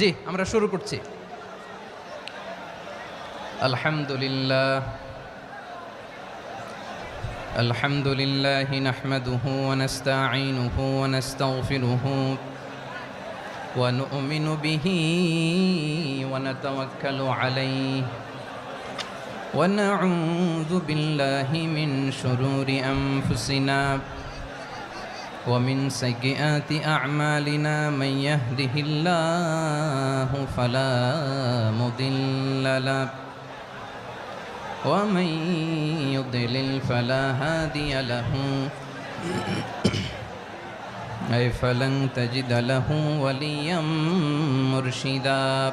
জি আমরা শুরু করছি আলহামদুলিল্লাহ الحمد لله نحمده ونستعينه ونستغفره ونؤمن به ونتوكل عليه ونعوذ بالله من شرور أنفسنا ونعوذ ومن سيئات أعمالنا من يهده الله فلا مضل له ومن يضلل فلا هادي له أي فلن تجد له وليا مرشدا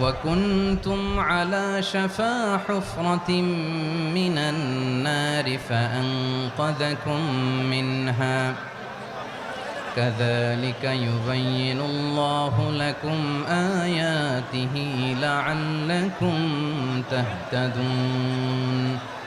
وكنتم على شفا حفرة من النار فأنقذكم منها كذلك يبين الله لكم آياته لعلكم تهتدون